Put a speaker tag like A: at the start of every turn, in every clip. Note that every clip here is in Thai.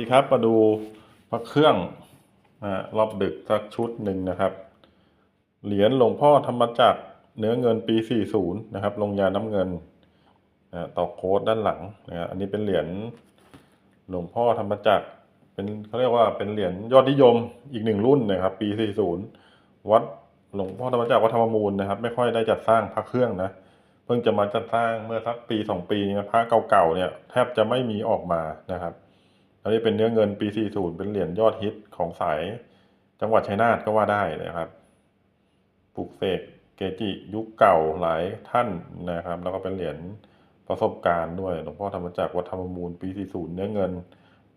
A: ดีครับมาดูพระเครื่องนะรอบดึกสักชุดหนึ่งนะครับ เหรียญหลวงพ่อธรรมจักรเนื้อเงินปี 40 นะครับ ลงยาน้ำเงินนะต่อโค้ดด้านหลังนะอันนี้เป็นเหรียญหลวงพ่อธรรมจักรเป็นเขาเรียกว่าเป็นเหรียญยอดนิยมอีกหนึ่งรุ่นนะครับ ปี 40 วัดหลวงพ่อธรรมจักรวัดธรรมมูลนะครับ ไม่ค่อยได้จัดสร้างพระเครื่องนะเพิ่งจะมาจัดสร้างเมื่อสักปีสองปีนี้นะพระเก่าๆเนี่ยแทบจะไม่มีออกมานะครับ อันนี้เป็นเนื้อเงินปี 40 เป็นเหรียญยอดฮิตของสายจังหวัดชัยนาทก็ว่าได้นะครับปลูกเสกเกจิยุคเก่าหลายท่านนะครับ แล้วก็เป็นเหรียญประสบการณ์ด้วยหลวงพ่อธรรมจักรวัดธรรมมูลปี 40 เนื้อเงิน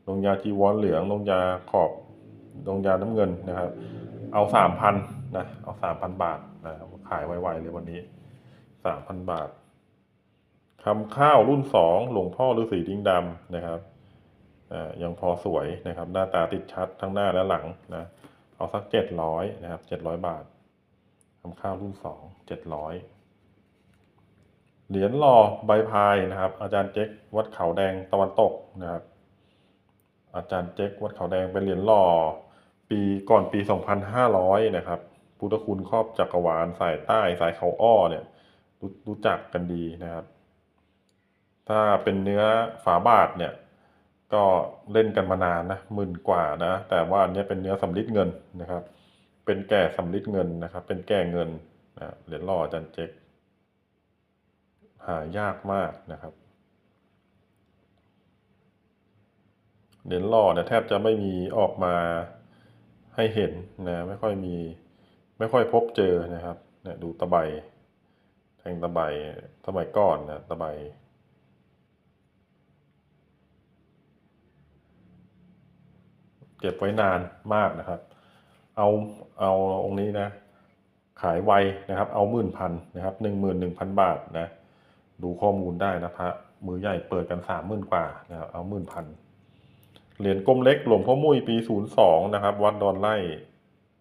A: ลงยาจีวรเหลืองลงยาขอบลงยาน้ำเงินนะครับ เอา 3,000นะเอา3,000 บาทนะครับขายไวๆเลยวันนี้ 3,000 บาทคำข้าวรุ่น 2 หลวงพ่อฤาษีดิ้งดำนะครับ ยังพอสวยนะครับ หน้าตาติดชัดทั้งหน้าและหลังนะเอาสักเจ็ดร้อยนะครับเจ็ดร้อยบาททำข้าวรุ่นสองเจ็ดร้อยเหรียญหล่อใบพายนะครับ อาจารย์เจ๊กวัดเขาแดงตะวันตกนะครับ อาจารย์เจ๊กวัดเขาแดงเป็นเหรียญหล่อปีก่อนปีสองพันห้าร้อยนะครับพุทธคุณครอบจักรวาลสายใต้สายเขาอ้อเนี่ยรรู้จักกันดีนะครับ ถ้าเป็นเนื้อฝาบาทเนี่ย ก็เล่นกันมานานนะหมื่นกว่านะ แต่ว่าอันนี้เป็นเนื้อสำลิดเงินนะครับ เป็นแก่สำลิดเงินนะครับ เป็นแก่เงินนะเหรียญหล่อจันเจ๊กหายากมากนะครับเหรียญหล่อเนี่ยแทบจะไม่มีออกมาให้เห็นนะไม่ค่อยมีไม่ค่อยพบเจอนะครับเนี่ยดูตะไบแทงตะไบสมัยก่อนนะตะไบ เก็บไว้นานมากนะครับ เอาเอาองค์นี้นะ ขายไวนะครับ เอาหมื่นพันนะครับหนึ่งหมื่นหนึ่งพันบาทนะดูข้อมูลได้นะพระมือใหญ่เปิดกันสามหมื่นกว่านะครับเอาหมื่นพันเหรียญกลมเล็กหลวงพ่อมุ้ยปีศูนย์สองนะครับ วัดดอนไร่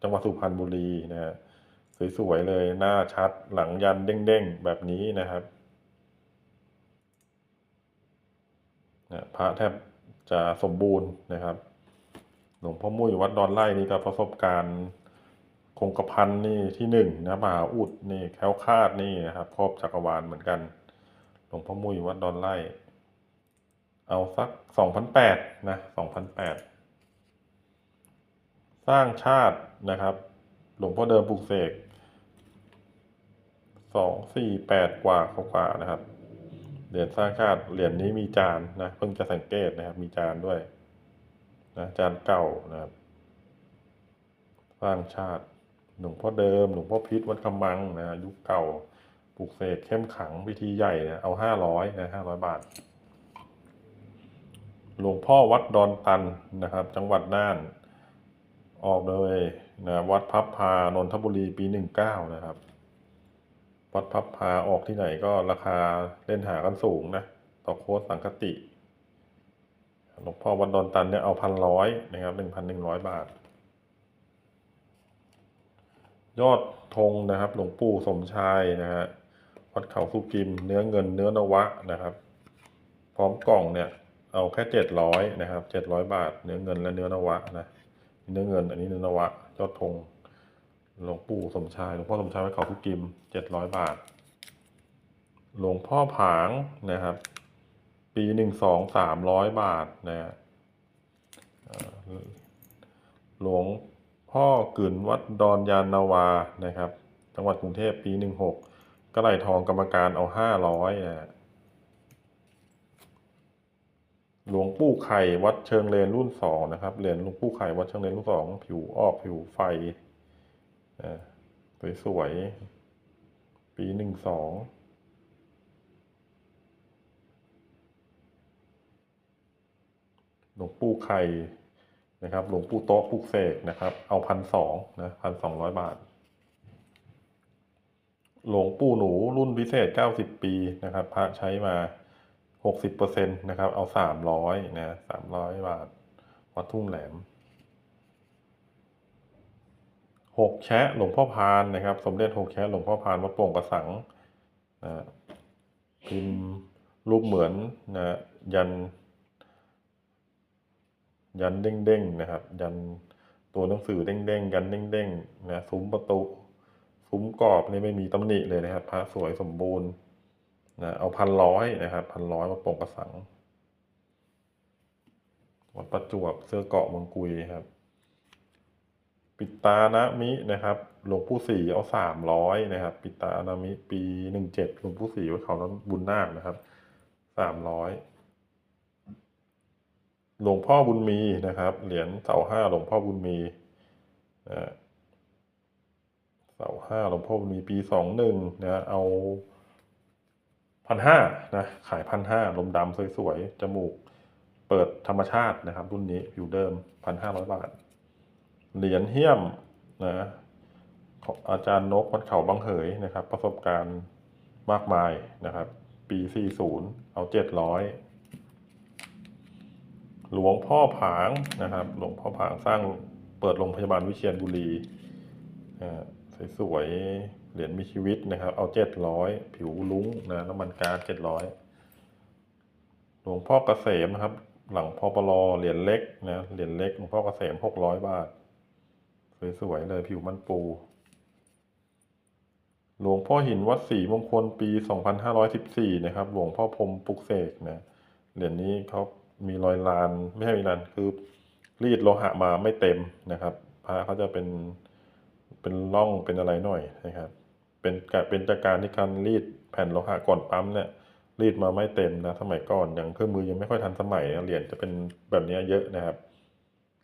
A: จังหวัดสุพรรณบุรีนะฮะสวยๆเลยหน้าชัดหลังยันเด้งๆแบบนี้นะครับนะพระแทบจะสมบูรณ์นะครับ หลวงพ่อมุ้ยวัดดอนไร่นี่ก็ประสบการณ์คงกระพันนี่ที่หนึ่งนะมหาอุดนี่แคล้วคาดนี่นะครับครอบจักรวาลเหมือนกัน หลวงพ่อมุ้ยวัดดอนไร่เอาสักสองพันแปดนะสองพันแปดสร้างชาตินะครับ หลวงพ่อเดิมปลูกเสกสองสี่แปดกว่ากว่านะครับเหรียญสร้างชาติเหรียญนี้มีจานนะเพิ่งจะสังเกตนะครับ มีจานด้วย นะจานเก่านะครับสร้างชาติหลวงพ่อเดิมหลวงพ่อพิษวัดคำมังนะยุคเก่าปลูกเสกเข้มขังพิธีใหญ่นะเอาห้าร้อยนะห้าร้อยบาท หลวงพ่อวัดดอนตันนะครับ จังหวัดน่าน ออกโดยนะวัดพับพานนทบุรีปีหนึ่งเก้านะครับ วัดพับพาออกที่ไหนก็ราคาเล่นหากันสูงนะต่อโค้ดสังคติ หลวงพ่อวัดดอนตันเนี่ยเอาพันร้อยนะครับหนึ่งพันหนึ่งร้อยบาท ยอดธงนะครับ หลวงปู่สมชายนะฮะวัดเขาสุกิม เนื้อเงินเนื้อนวะนะครับ พร้อมกล่องเนี่ย เอาแค่เจ็ดร้อยนะครับเจ็ดร้อยบาท เนื้อเงินและเนื้อนวะนะเนื้อเงิน อันนี้เนื้อนวะ ยอดธงหลวงปู่สมชายหลวงพ่อสมชายวัดเขาสุกิมเจ็ดร้อยบาท หลวงพ่อผางนะครับ ปีหนึ่งสองสามร้อยบาทนะฮะหลวงพ่อกึ่นวัดดอนยานนาวานะครับ จังหวัดกรุงเทพปีหนึ่งหกกระไหลทองกรรมการเอาห้าร้อยนะฮะหลวงปู่ไข่วัดเชิงเลนรุ่นสองนะครับเหรียญหลวงปู่ไข่วัดเชิงเลนรุ่นสองผิวออกผิวไฟนะสวยๆปีหนึ่งสอง หลวงปู่ไข่นะครับหลวงปู่โต๊ะปลูกเสกนะครับ เอาพันสองนะพันสองร้อยบาท หลวงปู่หนูรุ่นพิเศษเก้าสิบปีนะครับ พระใช้มาหกสิบเปอร์เซ็นต์นะครับ เอาสามร้อยนะสามร้อยบาท วัดทุ่งแหลมหกแชะหลวงพ่อพานนะครับ สมเด็จหกแชะหลวงพ่อพานวัดโป่งกระสังนะพิมพ์รูปเหมือนนะยัน ยันเด้งๆนะครับ ยันตัวหนังสือเด้งๆยันเด้งๆนะซุ้มประตูซุ้มกรอบนี่ไม่มีตำหนิเลยนะครับพระสวยสมบูรณ์นะเอาพันร้อยนะครับพันร้อยมาป่งกระสังวัดประจวบเสื้อเกาะมืองกุยครับ ปิตานะมินะครับ หลวงปู่ศรีเอาสามร้อยนะครับ ปิตานะมิปีหนึ่งเจ็ดหลวงปู่ศรีวัดเขานั้นบุญนาคนะครับสามร้อย หลวงพ่อบุญมีนะครับ เหรียญเสาห้าหลวงพ่อบุญมีนะเสาห้าหลวงพ่อบุญมีปีสองหนึ่งนะเอาพันห้านะขายพันห้าลมดำสวยๆ จมูกเปิดธรรมชาตินะครับ รุ่นนี้ผิวเดิมพันห้าร้อยบาท เหรียญเฮี้ยมนะองอาจารย์นกวัดเขาบางเหยนะครับ ประสบการณ์มากมายนะครับ ปี 40 เอา 700 หลวงพ่อผางนะครับ หลวงพ่อผางสร้างเปิดโรงพยาบาลวิเชียรบุรีอ่าสวยๆเหรียญมีชีวิตนะครับ เอา700ผิวลุ้งนะน้ำมันกา700หลวงพ่อเกษมนะครับ หลังพอปลอเหรียญเล็กนะเหรียญเล็กหลวงพ่อเกษมหกร้อยบาท สวยๆเลยผิวมันปูหลวงพ่อหินวัดศรีมงคลปี 2514 นะครับ หลวงพ่อพรมปุกเสกนะ เหรียญนี้เขา มีรอยลานไม่ใช่มีลานคือรีดโลหะมาไม่เต็มนะครับพระเขาจะเป็นเป็นร่องเป็นอะไรหน่อยนะครับ เป็นกะเป็นจากการที่การรีดแผ่นโลหะก่อนปั๊มเนี่ยรีดมาไม่เต็มนะสมัยก่อนอย่างเครื่องมือยังไม่ค่อยทันสมัยนะเหรียญจะเป็นแบบนี้เยอะนะครับ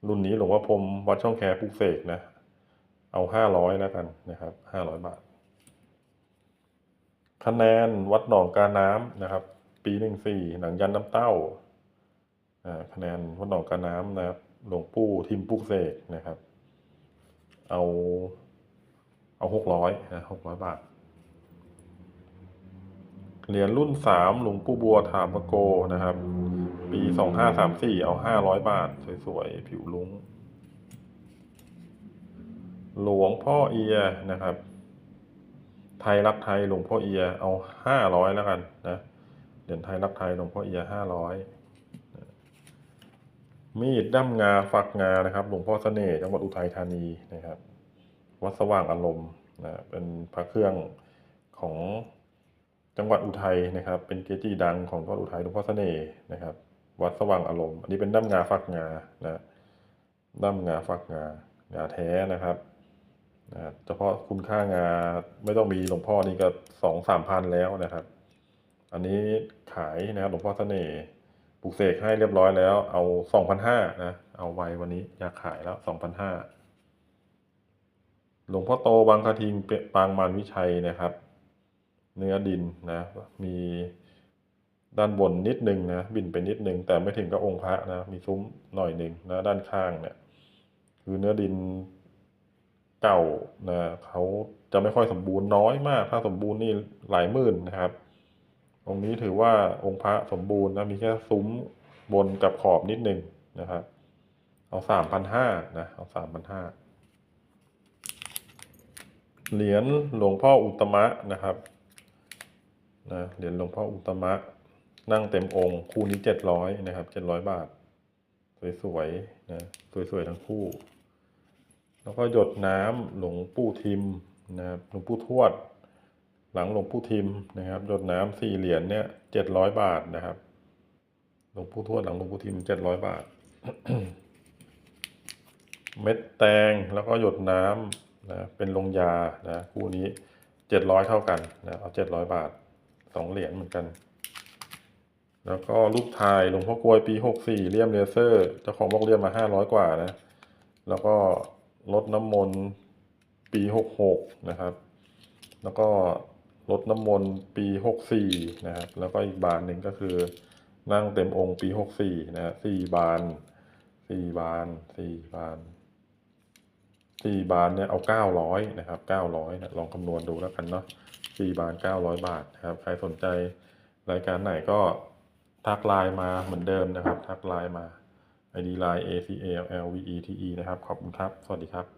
A: รุ่นนี้หลวงพ่อพรมวัดช่องแคปลูกเสกนะ เอาห้าร้อยแล้วกันนะครับห้าร้อยบาท คะแนนวัดหนองกาน้ำนะครับ ปีหนึ่งสี่หนังยันน้ำเต้า คะแนนวัดหนองกาน้ำนะครับ หลวงปู่ทิมปลูกเสกนะครับ เอาเอาหกร้อยนะหกร้อยบาท เหรียญรุ่นสามหลวงปู่บัวถามโกนะครับ ปีสองห้าสามสี่เอาห้าร้อยบาท สวยๆ ผิวลุ้งหลวงพ่อเอียนะครับ ไทยรักไทยหลวงพ่อเอีย เอาห้าร้อยแล้วกันนะเหรียญไทยรักไทยหลวงพ่อเอียห้าร้อย มีดด้ามงาฝักงานะครับ หลวงพ่อเสน่ห์จังหวัดอุทัยธานีนะครับ วัดสว่างอารมณ์นะเป็นพระเครื่องของจังหวัดอุทัยนะครับ เป็นเกจิดังของจังหวัดอุทัยหลวงพ่อเสน่ห์นะครับ วัดสว่างอารมณ์ อันนี้เป็นด้ามงาฝักงานะด้ามงาฝักงางาแท้นะครับนะเฉพาะคุณค่างาไม่ต้องมีหลวงพ่อนี่ก็สองสามพันแล้วนะครับ อันนี้ขายนะครับหลวงพ่อเสน่ห์ ปลูกเสกให้เรียบร้อยแล้ว เอาสองพันห้านะ เอาไว้วันนี้อยากขายแล้วสองพันห้าหลวงพ่อโตบางกระทิงเปปางมารวิชัยนะครับ เนื้อดินนะ มีด้านบนนิดนึงนะ บินไปนิดนึง แต่ไม่ถึงกับองค์พระนะ มีซุ้มหน่อยหนึ่งนะ ด้านข้างเนี่ย คือเนื้อดินเก่านะเขาจะไม่ค่อยสมบูรณ์น้อยมาก ถ้าสมบูรณ์นี่หลายหมื่นนะครับ องค์นี้ถือว่าองค์พระสมบูรณ์นะมีแค่ซุ้มบนกับขอบนิดนึงนะครับ เอาสามพันห้านะเอาสามพันห้าเหรียญหลวงพ่ออุตมะนะครับนะเหรียญหลวงพ่ออุตตมะ นั่งเต็มองค์คู่นี้เจ็ดร้อยนะครับเจ็ดร้อยบาท สวยๆนะสวยๆทั้งคู่ แล้วก็หยดน้ำหลวงปู่ทิมนะครับหลวงปู่ทวด หลังหลวงปู่ทิมนะครับหยดน้ำสี่เหรียญเนี่ยเจ็ดร้อยบาทนะครับหลวงปู่ทวดหลังหลวงปู่ทิมเจ็ดร้อยบาท เม็ดแตงแล้วก็หยดน้ำนะเป็นลงยานะคู่นี้เจ็ดร้อยเท่ากันนะเอาเจ็ดร้อยบาทสองเหรียญเหมือนกัน แล้วก็ลูกทายหลวงพ่อกลวยปีหกสี่เลี่ยมเลเซอร์เจ้าของบอกเลี่ยมมาห้าร้อยกว่านะ แล้วก็ลดน้ำมนต์ปีหกหกนะครับ แล้วก็ ลดน้ำมนต์ปีหกสี่นะครับ แล้วก็อีกบานหนึ่งก็คือนั่งเต็มองค์ปีหกสี่นะฮะสี่บานสี่บานสี่บานสี่บานเนี่ยเอาเก้าร้อยนะครับเก้าร้อยนะลองคำนวณดูแล้วกันเนาะสี่บานเก้าร้อยบาทนะครับ ใครสนใจรายการไหนก็ทักไลน์มาเหมือนเดิมนะครับ ทักไลน์มา ID line A C A L L V E T E นะครับ ขอบคุณครับ สวัสดีครับ